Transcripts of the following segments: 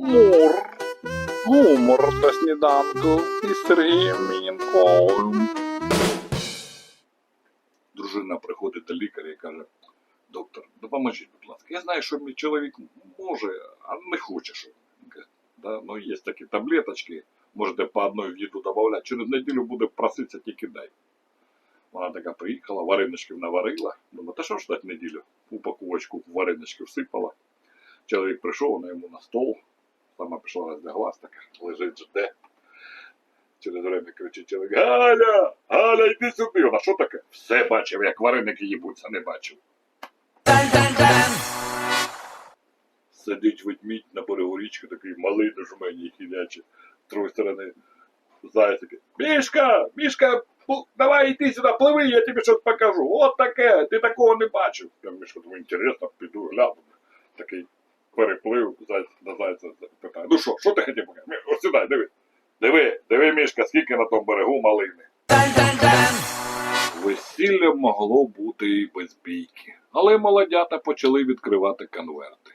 Мур. Гумор на сніданку із Сергієм Мінковим. Дружина приходить до лікаря і каже: доктор, допоможіть, будь ласка. Я знаю, що мій чоловік може, а не хоче. Що. Да, ну є такі таблеточки, можете по одній в їду додавати, через неділю буде проситися, тільки дай. Вона така приїхала, вареничків наварила. Думаю, та що ж дати неділю? Упаковочку вареничків всипала. Чоловік прийшов, вона йому на стол. Сама пішла роздяглась, така лежить, жде. Через время кричить чоловік: Галя! Галя, йди сюди! Вона що таке? Все бачив, як вареники їбуться, не бачив. Сидить ведмідь на берегу річки, такий малий до жмені хилячий. З другої сторони заяць такий. Мішка! Мішка! Давай йди сюди, пливи, я тобі щось покажу. От таке, ти такого не бачив. Я Мішка, думаю, інтересно, піду гляну. Такий переплив, на зайця питає. Ну що, що ти хотів? Ось сюди, диви. Диви, диви, Мішка, скільки на тому берегу малини. Весілля могло бути і без бійки, але молодята почали відкривати конверти.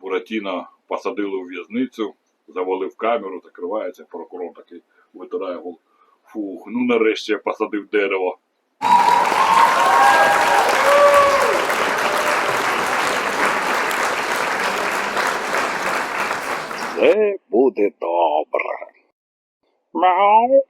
Буратіно посадили у в'язницю, завалив камеру, закривається, прокурор такий витирає гол. Фух, ну нарешті я посадив дерево. Все буде добре. Мяу.